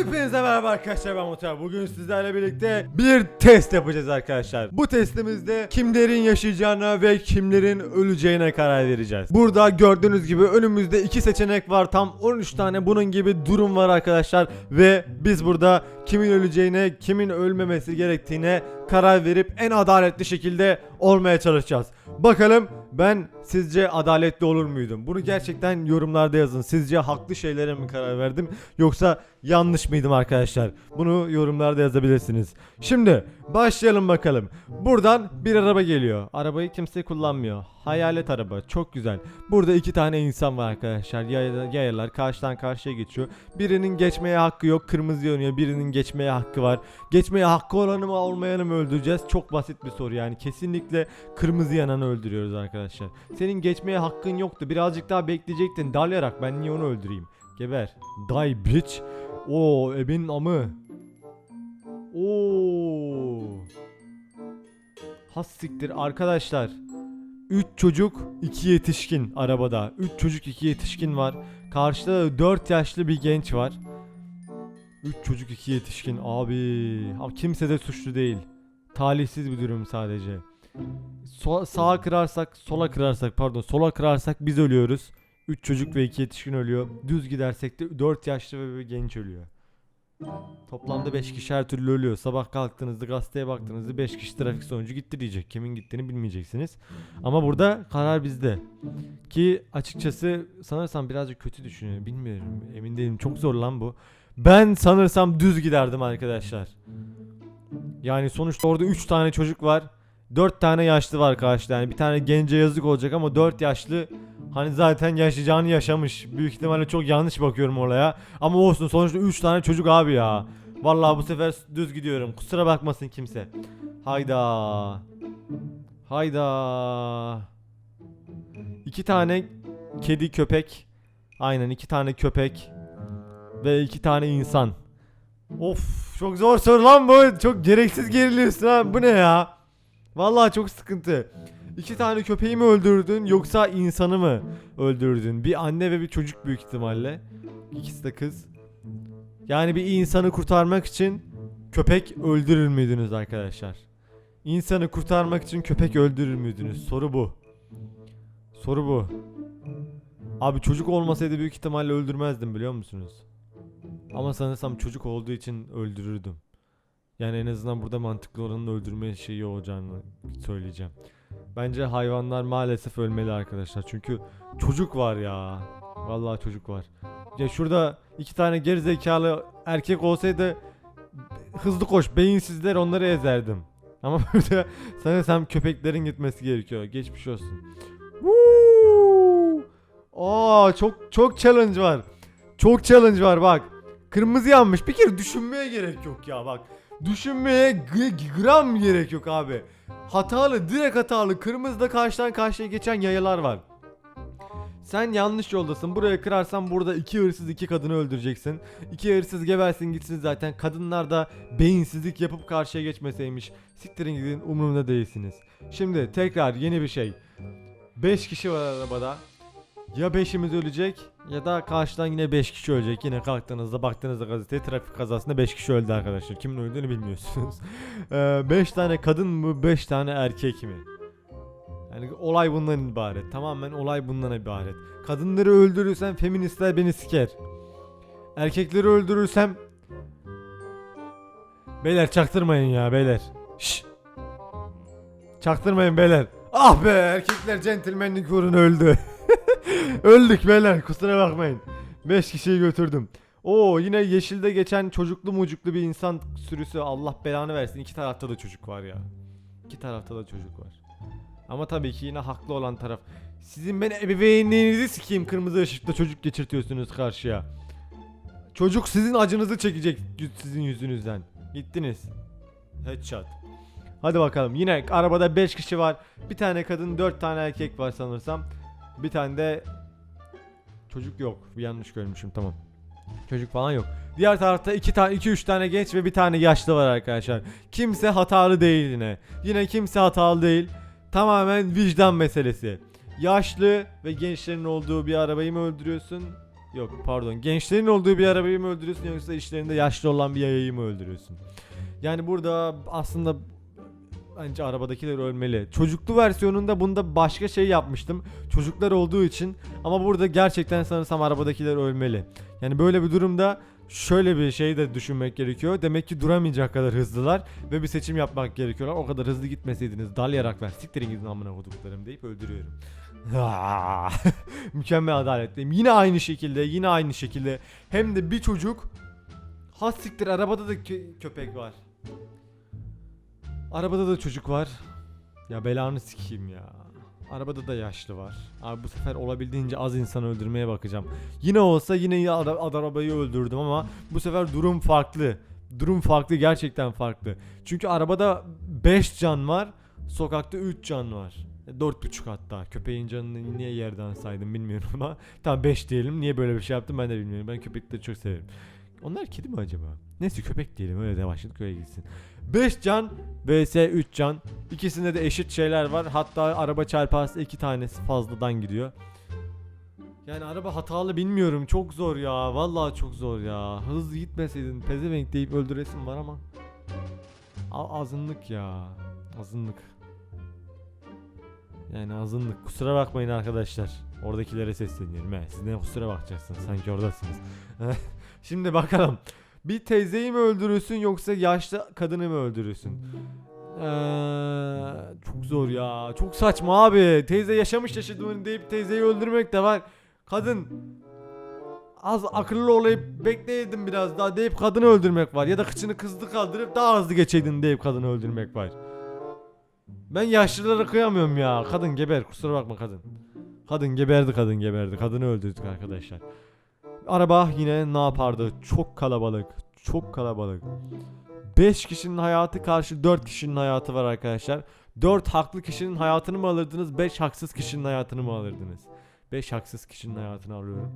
Hepinize merhaba arkadaşlar ben Muhtar. Bugün sizlerle birlikte bir test yapacağız arkadaşlar. Bu testimizde kimlerin yaşayacağına ve kimlerin öleceğine karar vereceğiz. Burada gördüğünüz gibi önümüzde iki seçenek var. Tam 13 tane bunun gibi durum var arkadaşlar. Ve biz burada kimin öleceğine, kimin ölmemesi gerektiğine karar verip en adaletli şekilde olmaya çalışacağız. Bakalım ben sizce adaletli olur muydum? Bunu gerçekten yorumlarda yazın. Sizce haklı şeylere mi karar verdim yoksa yanlış mıydım arkadaşlar? Bunu yorumlarda yazabilirsiniz. Şimdi başlayalım bakalım. Buradan bir araba geliyor. Arabayı kimse kullanmıyor. Hayalet araba. Çok güzel. Burada iki tane insan var arkadaşlar. Yay- Yayalar karşıdan karşıya geçiyor. Birinin geçmeye hakkı yok. Kırmızı yanıyor. Birinin geçmeye hakkı var. Geçmeye hakkı olanı mı olmayanı mı öldüreceğiz? Çok basit bir soru yani. Kesinlikle kırmızı yananı öldürüyoruz arkadaşlar. Senin geçmeye hakkın yoktu. Birazcık daha bekleyecektin. Dalayarak ben niye onu öldüreyim? Geber. Die bitch. Oo ebin amı. Oo. Has siktir arkadaşlar. 3 çocuk 2 yetişkin arabada. 3 çocuk 2 yetişkin var. Karşıda 4 yaşlı bir genç var. 3 çocuk 2 yetişkin abi. Abi kimse de suçlu değil. Talihsiz bir durum sadece. So- sağa kırarsak, sola kırarsak pardon, sola kırarsak biz ölüyoruz. 3 çocuk ve 2 yetişkin ölüyor. Düz gidersek de 4 yaşlı ve bir genç ölüyor. Toplamda 5 kişi her türlü ölüyor. Sabah kalktığınızda gazeteye baktığınızda 5 kişi trafik sonucu gitti diyecek. Kimin gittiğini bilmeyeceksiniz. Ama burada karar bizde. Ki açıkçası sanırsam birazcık kötü düşünüyor. Bilmiyorum. Emin değilim. Çok zor lan bu. Ben sanırsam düz giderdim arkadaşlar. Yani sonuçta orada 3 tane çocuk var. 4 tane yaşlı var karşıda. Yani bir tane gence yazık olacak ama 4 yaşlı hani zaten yaşayacağını yaşamış. Büyük ihtimalle çok yanlış bakıyorum olaya. Ama olsun sonuçta 3 tane çocuk abi ya. Vallahi bu sefer düz gidiyorum. Kusura bakmasın kimse. Hayda. Hayda. İki tane kedi köpek. Aynen iki tane köpek. Ve iki tane insan. Of çok zor soru lan bu. Çok gereksiz geriliyorsun ha. Bu ne ya? Vallahi çok sıkıntı. İki tane köpeği mi öldürdün yoksa insanı mı öldürdün? Bir anne ve bir çocuk büyük ihtimalle. İkisi de kız. Yani bir insanı kurtarmak için köpek öldürür müydünüz arkadaşlar? İnsanı kurtarmak için köpek öldürür müydünüz? Soru bu. Soru bu. Abi çocuk olmasaydı büyük ihtimalle öldürmezdim biliyor musunuz? Ama sanırsam çocuk olduğu için öldürürdüm. Yani en azından burada mantıklı olanın öldürme şeyi olacağını söyleyeceğim. Bence hayvanlar maalesef ölmeli arkadaşlar. Çünkü çocuk var ya. Vallahi çocuk var. Ya şurada iki tane gerizekalı erkek olsaydı hızlı koş beyinsizler onları ezerdim. Ama burada sanırsam köpeklerin gitmesi gerekiyor. Geçmiş olsun. Woo! Aa çok çok challenge var. Çok challenge var bak. Kırmızı yanmış. Bir kere düşünmeye gerek yok ya bak. Düşünmeye gram gerek yok abi. Hatalı, direkt hatalı. Kırmızıda karşıdan karşıya geçen yayalar var. Sen yanlış yoldasın. Buraya kırarsan burada iki hırsız iki kadını öldüreceksin. İki hırsız gebersin gitsin zaten. Kadınlar da beyinsizlik yapıp karşıya geçmeseymiş. Siktirin gidin umurumda değilsiniz. Şimdi tekrar yeni bir şey. 5 kişi var arabada. Ya 5'imiz ölecek ya da karşıdan yine 5 kişi ölecek. Yine kalktığınızda baktığınızda gazeteye trafik kazasında 5 kişi öldü arkadaşlar. Kimin öldüğünü bilmiyorsunuz. 5 tane kadın mı 5 tane erkek mi? Yani olay bundan ibaret. Tamamen olay bundan ibaret. Kadınları öldürürsem feministler beni siker. Erkekleri öldürürsem Beyler çaktırmayın ya beyler. Şşş. Çaktırmayın beyler. Ah be erkekler centilmenlik uğruna öldü. Öldük beyler kusura bakmayın. 5 kişiyi götürdüm. Oo yine yeşilde geçen çocuklu mucuklu bir insan sürüsü Allah belanı versin. İki tarafta da çocuk var ya. İki tarafta da çocuk var. Ama tabii ki yine haklı olan taraf. Sizin ben ebeveynliğinizi sikeyim kırmızı ışıkta çocuk geçirtiyorsunuz karşıya. Çocuk sizin acınızı çekecek sizin yüzünüzden. Gittiniz. Headshot. Hadi bakalım yine arabada 5 kişi var. Bir tane kadın 4 tane erkek var sanırsam. Bir tane de çocuk yok. Bir yanlış görmüşüm tamam. Çocuk falan yok. Diğer tarafta iki tane iki üç tane genç ve bir tane yaşlı var arkadaşlar. Kimse hatalı değil yine. Yine kimse hatalı değil. Tamamen vicdan meselesi. Yaşlı ve gençlerin olduğu bir arabayı mı öldürüyorsun? Yok pardon. Gençlerin olduğu bir arabayı mı öldürüyorsun yoksa işlerinde yaşlı olan bir yayayı mı öldürüyorsun? Yani burada aslında bence arabadakiler ölmeli. Çocuklu versiyonunda bunda başka şey yapmıştım. Çocuklar olduğu için ama burada gerçekten sanırsam arabadakiler ölmeli. Yani böyle bir durumda şöyle bir şey de düşünmek gerekiyor. Demek ki duramayacak kadar hızlılar ve bir seçim yapmak gerekiyorlar. O kadar hızlı gitmeseydiniz dal yaraklar siktirin gidin amına koduklarım deyip öldürüyorum. Mükemmel adaletliyim. Yine aynı şekilde, yine aynı şekilde. Hem de bir çocuk. Ha siktir arabada da kö- köpek var. Arabada da çocuk var. Ya belanı sikeyim ya. Arabada da yaşlı var. Abi bu sefer olabildiğince az insan öldürmeye bakacağım. Yine olsa yine ad- arabayı öldürdüm ama bu sefer durum farklı. Durum farklı gerçekten farklı. Çünkü arabada 5 can var. Sokakta 3 can var. 4.5 hatta. Köpeğin canını niye yerden saydım bilmiyorum ama tamam 5 diyelim. Niye böyle bir şey yaptım ben de bilmiyorum. Ben köpekleri çok severim. Onlar kedi mi acaba? Neyse köpek diyelim öyle de başladık öyle gitsin. 5 can vs 3 can. İkisinde de eşit şeyler var. Hatta araba çarparsa iki tanesi fazladan gidiyor. Yani araba hatalı bilmiyorum. Çok zor ya. Vallahi çok zor ya. Hızlı gitmeseydin pezevenk deyip öldüresim var ama. A- azınlık ya. Azınlık. Yani azınlık. Kusura bakmayın arkadaşlar. Oradakilere sesleniyorum. He. Siz ne kusura bakacaksınız. Sanki oradasınız. Şimdi bakalım. Bir teyzeyi mi öldürürsün yoksa yaşlı kadını mı öldürürsün? Eee, çok zor ya. Çok saçma abi. Teyze yaşamış yaşadığını deyip teyzeyi öldürmek de var. Kadın az akıllı olayıp bekleyeydin biraz daha deyip kadını öldürmek var. Ya da kıçını kızdı kaldırıp daha hızlı geçeydin deyip kadını öldürmek var. Ben yaşlılara kıyamıyorum ya. Kadın geber kusura bakma kadın. Kadın geberdi kadın geberdi. Kadını öldürdük arkadaşlar. Araba yine ne yapardı? Çok kalabalık. Çok kalabalık. 5 kişinin hayatı karşı 4 kişinin hayatı var arkadaşlar. 4 haklı kişinin hayatını mı alırdınız? 5 haksız kişinin hayatını mı alırdınız? 5 haksız kişinin hayatını alıyorum.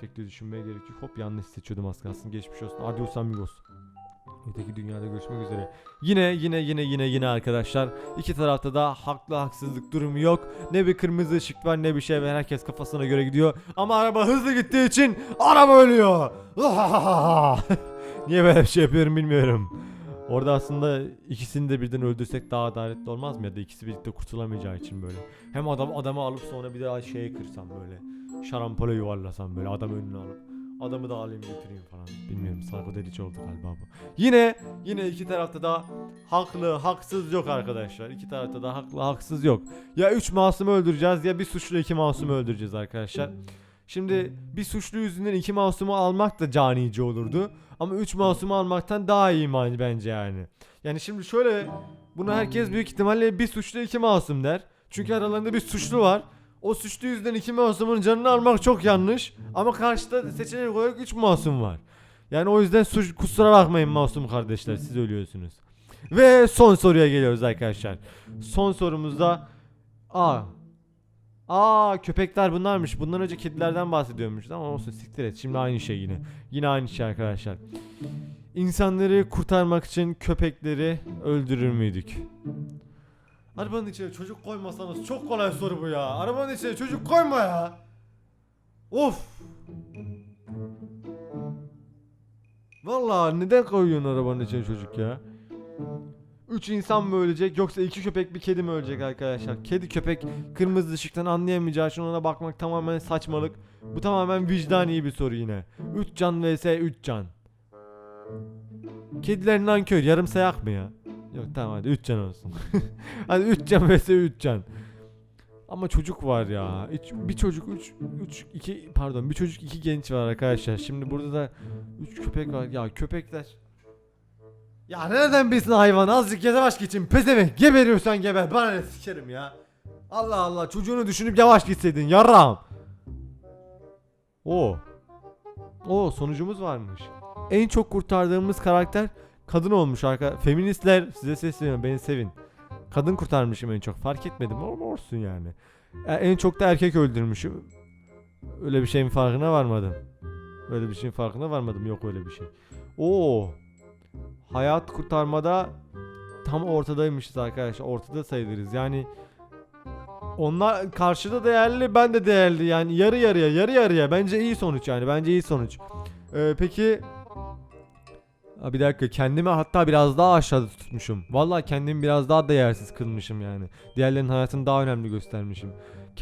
Şekli düşünmeye gerek yok. Hop yanlış seçiyordum az kalsın. Geçmiş olsun. Adios amigos. Öteki dünyada görüşmek üzere. Yine yine yine yine yine arkadaşlar. İki tarafta da haklı haksızlık durumu yok. Ne bir kırmızı ışık var ne bir şey var. Herkes kafasına göre gidiyor. Ama araba hızlı gittiği için araba ölüyor. Niye böyle bir şey yapıyorum bilmiyorum. Orada aslında ikisini de birden öldürsek daha adaletli olmaz mı? Ya da ikisi birlikte kurtulamayacağı için böyle. Hem adam adamı alıp sonra bir daha şeye kırsam böyle. Şarampole yuvarlasam böyle adam önüne alıp. Adamı da alayım götüreyim falan. Bilmiyorum psychedelic oldu galiba bu. Yine yine iki tarafta da haklı haksız yok arkadaşlar. İki tarafta da haklı haksız yok. Ya üç masumu öldüreceğiz ya bir suçlu iki masumu öldüreceğiz arkadaşlar. Şimdi bir suçlu yüzünden iki masumu almak da canice olurdu. Ama 3 masumu almaktan daha iyi man bence yani. Yani şimdi şöyle bunu herkes büyük ihtimalle bir suçlu iki masum der. Çünkü aralarında bir suçlu var. O suçlu yüzünden iki masumun canını almak çok yanlış. Ama karşıda seçenek olarak 3 masum var. Yani o yüzden suç, kusura bakmayın masum kardeşler siz ölüyorsunuz. Ve son soruya geliyoruz arkadaşlar. Son sorumuzda A. Aa köpekler bunlarmış. Bundan önce kedilerden bahsediyormuş ama olsun siktir et. Şimdi aynı şey yine. Yine aynı şey arkadaşlar. İnsanları kurtarmak için köpekleri öldürür müydük? Arabanın içine çocuk koymasanız çok kolay soru bu ya. Arabanın içine çocuk koyma ya. Of. Vallahi neden koyuyorsun arabanın içine çocuk ya? 3 insan mı ölecek yoksa iki köpek bir kedi mi ölecek arkadaşlar? Kedi köpek kırmızı ışıktan anlayamayacağı için ona bakmak tamamen saçmalık. Bu tamamen vicdani bir soru yine. 3 can vs 3 can. Kediler nankör yarım sayak mı ya? Yok tamam hadi 3 can olsun. hadi 3 can vs 3 can. Ama çocuk var ya. Üç- bir çocuk 3 3 2 pardon bir çocuk 2 genç var arkadaşlar. Şimdi burada da 3 köpek var. Ya köpekler ya nereden bilsin hayvan azıcık yavaş geçin pezevenk geberiyorsan geber bana ne sikerim ya Allah Allah çocuğunu düşünüp yavaş gitseydin yarram O O sonucumuz varmış En çok kurtardığımız karakter kadın olmuş arka Feministler size sesleniyorum beni sevin. Kadın kurtarmışım en çok fark etmedim ama olsun yani. En çok da erkek öldürmüşüm. Öyle bir şeyin farkına varmadım. Öyle bir şeyin farkına varmadım yok öyle bir şey. Oo! Hayat kurtarmada tam ortadaymışız arkadaşlar. Ortada sayılırız. Yani onlar karşıda değerli ben de değerli. Yani yarı yarıya yarı yarıya. Bence iyi sonuç yani bence iyi sonuç. Ee, peki Ha, bir dakika kendimi hatta biraz daha aşağıda tutmuşum. Vallahi kendimi biraz daha değersiz kılmışım yani. Diğerlerinin hayatını daha önemli göstermişim.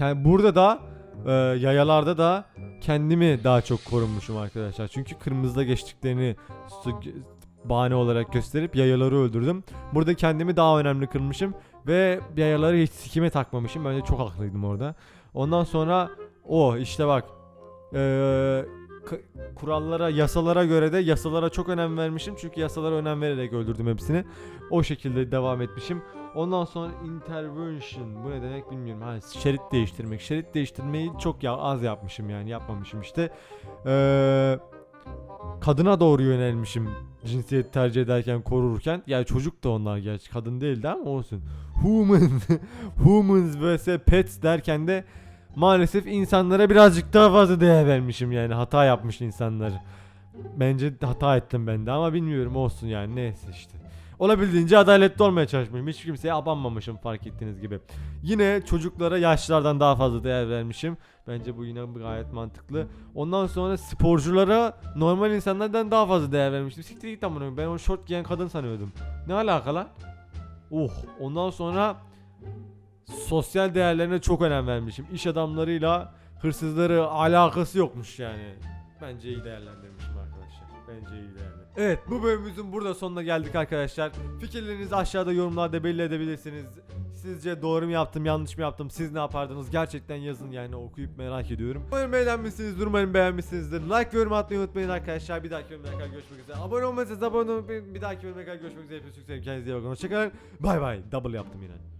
Burada da e, yayalarda da kendimi daha çok korunmuşum arkadaşlar. Çünkü kırmızıda geçtiklerini bahane olarak gösterip yayaları öldürdüm. Burada kendimi daha önemli kılmışım ve yayaları hiç sikime takmamışım. Bence çok haklıydım orada. Ondan sonra o işte bak eee, k- kurallara, yasalara göre de yasalara çok önem vermişim. Çünkü yasalara önem vererek öldürdüm hepsini. O şekilde devam etmişim. Ondan sonra intervention bu ne demek bilmiyorum. Ha şerit değiştirmek. Şerit değiştirmeyi çok ya az yapmışım yani yapmamışım işte. Eee kadına doğru yönelmişim cinsiyet tercih ederken korurken. Yani çocuk da onlar gerçi kadın değildi ama olsun. Human, humans vs pets derken de maalesef insanlara birazcık daha fazla değer vermişim yani hata yapmış insanlar. Bence hata ettim ben de ama bilmiyorum olsun yani neyse işte. Olabildiğince adaletli olmaya çalışmışım. Hiç kimseye abanmamışım fark ettiğiniz gibi. Yine çocuklara yaşlılardan daha fazla değer vermişim. Bence bu yine gayet mantıklı. Ondan sonra sporculara normal insanlardan daha fazla değer vermiştim. Siktir git amına. Ben o şort giyen kadın sanıyordum. Ne alaka lan? Oh, ondan sonra sosyal değerlerine çok önem vermişim. İş adamlarıyla hırsızları alakası yokmuş yani. Bence iyi değerlendirmişim arkadaşlar. Bence iyi değerlendirmişim. Evet bu bölümümüzün burada sonuna geldik arkadaşlar. Fikirlerinizi aşağıda yorumlarda belli edebilirsiniz. Sizce doğru mu yaptım yanlış mı yaptım siz ne yapardınız gerçekten yazın yani okuyup merak ediyorum. Umarım beğenmişsinizdir umarım beğenmişsinizdir. Like ve yorum atmayı unutmayın arkadaşlar. Bir dahaki bölümde kadar görüşmek üzere. Abone olmayınız abone olmayı bir dahaki bölümde kadar görüşmek üzere. Hepinizi çok seviyorum. Kendinize iyi bakın. Hoşçakalın. Bay bay. Double yaptım yine.